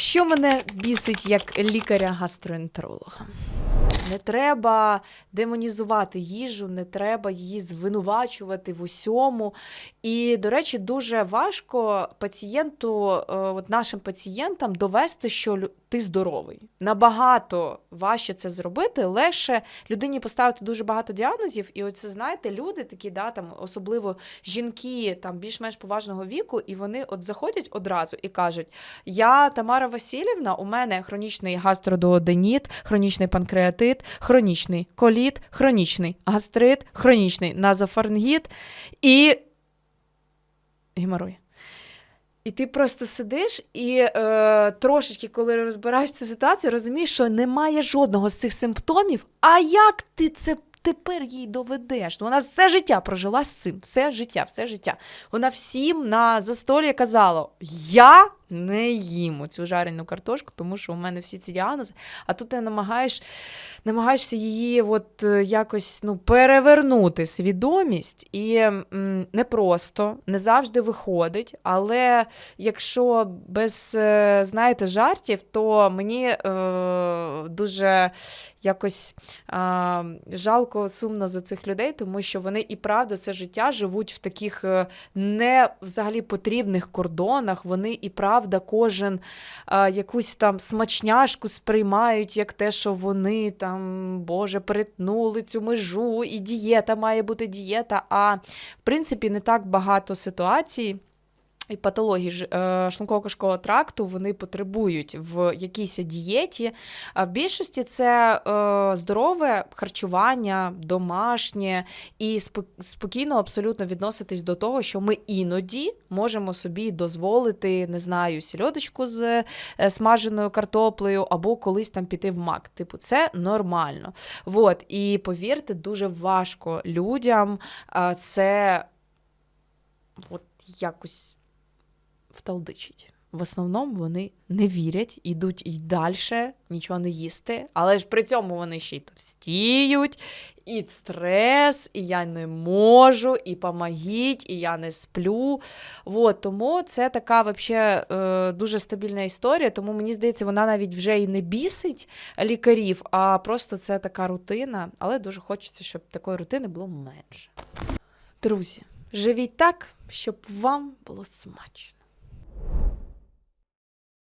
Що мене бісить як лікаря-гастроентеролога? Не треба демонізувати їжу, не треба її звинувачувати в усьому. І, до речі, дуже важко пацієнту, е, от нашим пацієнтам довести, що ти здоровий. Набагато важче це зробити, легше людині поставити дуже багато діагнозів. І оце, знаєте, люди такі, да, там, особливо жінки там більш-менш поважного віку, і вони от заходять одразу і кажуть: Я Тамара Васильівна, у мене хронічний гастродуоденіт, хронічний панкреатит, хронічний коліт, хронічний гастрит, хронічний назофарнгіт і геморой. І ти просто сидиш і е, трошечки, коли розбираєш цю ситуацію, розумієш, що немає жодного з цих симптомів. А як ти це тепер їй доведеш? Ну, Вона все життя прожила з цим, все життя, все життя. Вона всім на застолі казала: Я не їм цю жарену картошку, тому що у мене всі ці діагнози. А тут ти намагаєш, намагаєшся її от е, якось ну, перевернути свідомість. І м, не просто, не завжди виходить. Але якщо без, е, знаєте, жартів, то мені е, дуже якось е, жалко, сумно за цих людей, тому що вони і правда все життя живуть в таких е, не взагалі потрібних кордонах. Вони і правда кожен е, якусь там смачняшку сприймають як те, що вони там, Боже, перетнули цю межу, і дієта має бути дієта. А в принципі не так багато ситуацій. І патології е, шлунково-кишкового тракту вони потребують в якійсь дієті. А в більшості це е, здорове харчування, домашнє і спокійно абсолютно відноситись до того, що ми іноді можемо собі дозволити, не знаю, сільодочку з е, смаженою картоплею або колись там піти в мак. Типу, це нормально. Вот. І повірте, дуже важко людям це от якось вталдичить. В основному вони не вірять, ідуть і далі, нічого не їсти, але ж при цьому вони ще й товстіють, і стрес, і я не можу, і помогіть, і я не сплю. Вот, тому це така вообще, е, дуже стабільна історія, тому мені здається, вона навіть вже і не бісить лікарів, а просто це така рутина, але дуже хочеться, щоб такої рутини було менше. Друзі, живіть так, щоб вам було смачно.